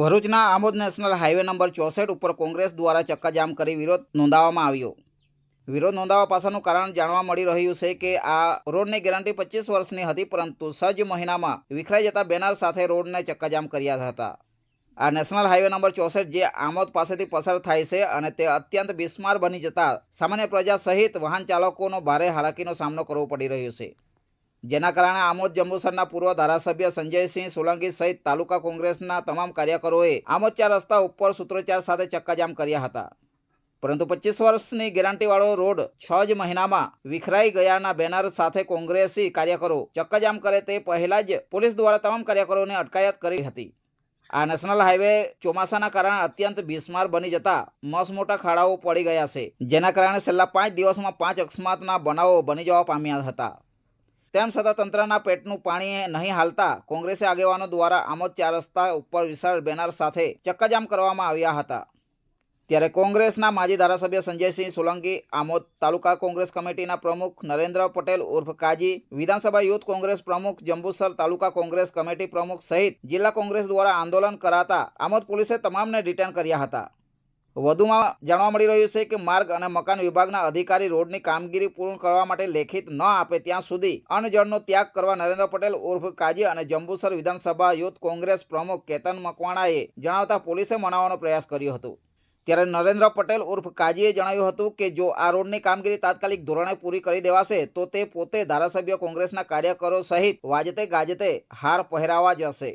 ભરૂચના Amod national highway number ચોસઠ ઉપર કોંગ્રેસ દ્વારા ચક્કાજામ કરી વિરોધ નોંધાવવામાં આવ્યો. વિરોધ નોંધાવવા પાછળનું કારણ જાણવા મળી રહ્યું છે કે આ રોડની ગેરંટી પચીસ વર્ષની હતી, પરંતુ સજ મહિનામાં વિખરાઈ જતા બેનર સાથે રોડને ચક્કાજામ કર્યા હતા. આ નેશનલ હાઈવે નંબર ચોસઠ જે આમોદ પાસેથી પસાર થાય છે અને તે અત્યંત બિસ્માર બની જતા સામાન્ય પ્રજા સહિત વાહન ચાલકોનો ભારે હાલાકીનો સામનો કરવો પડી રહ્યો છે. જેના કારણે આમોદ, જંબુસરના પૂર્વ ધારાસભ્ય સંજયસિંહ સોલંકી સહિત તાલુકા કોંગ્રેસના તમામ કાર્યકરોએ આમોદ ચાર રસ્તા ઉપર સૂત્રોચ્ચાર સાથે ચક્કાજામ કર્યા હતા. પરંતુ પચીસ વર્ષની ગેરંટીવાળો રોડ છ જ મહિનામાં વિખરાઈ ગયાના બેનર સાથે કોંગ્રેસી કાર્યકરો ચક્કાજામ કરે તે પહેલા જ પોલીસ દ્વારા તમામ કાર્યકરોને અટકાયત કરી હતી. આ નેશનલ હાઈવે ચોમાસાના કારણે અત્યંત બિસ્માર બની જતા મસ મોટા ખાડાઓ પડી ગયા છે, જેના કારણે છેલ્લા પાંચ દિવસમાં પાંચ અકસ્માતના બનાવો બની જવા પામ્યા હતા. તેમ છતાં તંત્રના પેટનું પાણી નહીં હાલતા કોંગ્રેસે આગેવાનો દ્વારા આમોદ ચાર રસ્તા ઉપર વિશાળ બેનર સાથે ચક્કાજામ કરવામાં આવ્યા હતા. ત્યારે કોંગ્રેસના માજી ધારાસભ્ય સંજયસિંહ સોલંકી, આમોદ તાલુકા કોંગ્રેસ કમિટીના પ્રમુખ નરેન્દ્ર પટેલ ઉર્ફ કાજી, વિધાનસભા યુથ કોંગ્રેસ પ્રમુખ જંબુસર તાલુકા કોંગ્રેસ કમિટી પ્રમુખ સહિત જિલ્લા કોંગ્રેસ દ્વારા આંદોલન કરાતા આમોદ પોલીસે તમામને ડિટેન કર્યા હતા. વધુમાં જાણવા મળી રહ્યું છે કે માર્ગ અને મકાન વિભાગના અધિકારી રોડની કામગીરી પૂર્ણ કરવા માટે લેખિત ન આપે ત્યાં સુધી અન્નજળનો ત્યાગ કરવા નરેન્દ્ર પટેલ ઉર્ફ કાજી અને જંબુસર વિધાનસભા યુથ કોંગ્રેસ પ્રમુખ કેતન મકવાણાએ જણાવતા પોલીસે મનાવવાનો પ્રયાસ કર્યો હતો. ત્યારે નરેન્દ્ર પટેલ ઉર્ફ કાજીએ જણાવ્યું હતું કે જો આ રોડની કામગીરી તાત્કાલિક ધોરણે પૂરી કરી દેવાશે, તો તે પોતે ધારાસભ્ય કોંગ્રેસના કાર્યકરો સહિત વાજતે ગાજતે હાર પહેરાવા જશે.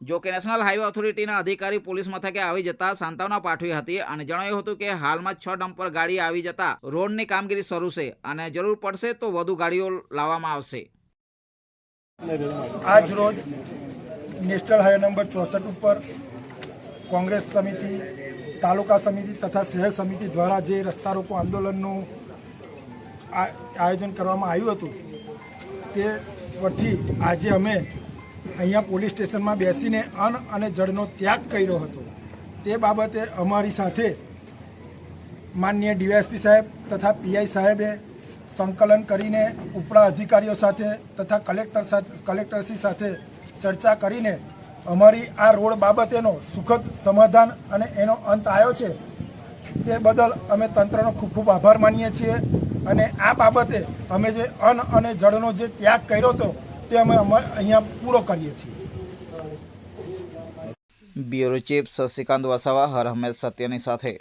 જો કે નેશનલ હાઈવે ઓથોરિટીના અધિકારી પોલીસ મથકે આવી જતા સાંત્વના પાઠવી હતી અને જણાવ્યું હતું કે હાલમાં છ ડમ્પર ગાડી આવી જતા રોડની કામગીરી શરૂ છે અને જરૂર પડશે તો વધુ ગાડીઓ લાવવામાં આવશે. આજ રોજ નેશનલ હાઈવે નંબર ચોસઠ ઉપર કોંગ્રેસ સમિતિ તાલુકા સમિતિ તથા શહેર સમિતિ દ્વારા જે રસ્તા રોકો આંદોલનનું આયોજન કરવામાં આવ્યું હતું, તે પરથી આજે અમે અહીંયા પોલીસ સ્ટેશનમાં બેસીને અન્ન અને જળનો ત્યાગ કર્યો હતો. તે બાબતે અમારી સાથે માનનીય ડીવાયએસપી સાહેબ તથા પીઆઈ સાહેબે સંકલન કરીને ઉપલા અધિકારીઓ સાથે તથા કલેક્ટર સાથે કલેક્ટરશ્રી સાથે ચર્ચા કરીને અમારી આ રોડ બાબતેનો સુખદ સમાધાન અને એનો અંત આવ્યો છે, તે બદલ અમે તંત્રનો ખૂબ ખૂબ આભાર માનીએ છીએ. અને આ બાબતે અમે જે અન્ન અને જળનો જે ત્યાગ કર્યો હતો, તે અમે, અહીંયા પૂરો કરીએ છીએ. બ્યુરો ચીફ શશિકાંત વસાવા, હર હંમેશ સત્યની સાથે.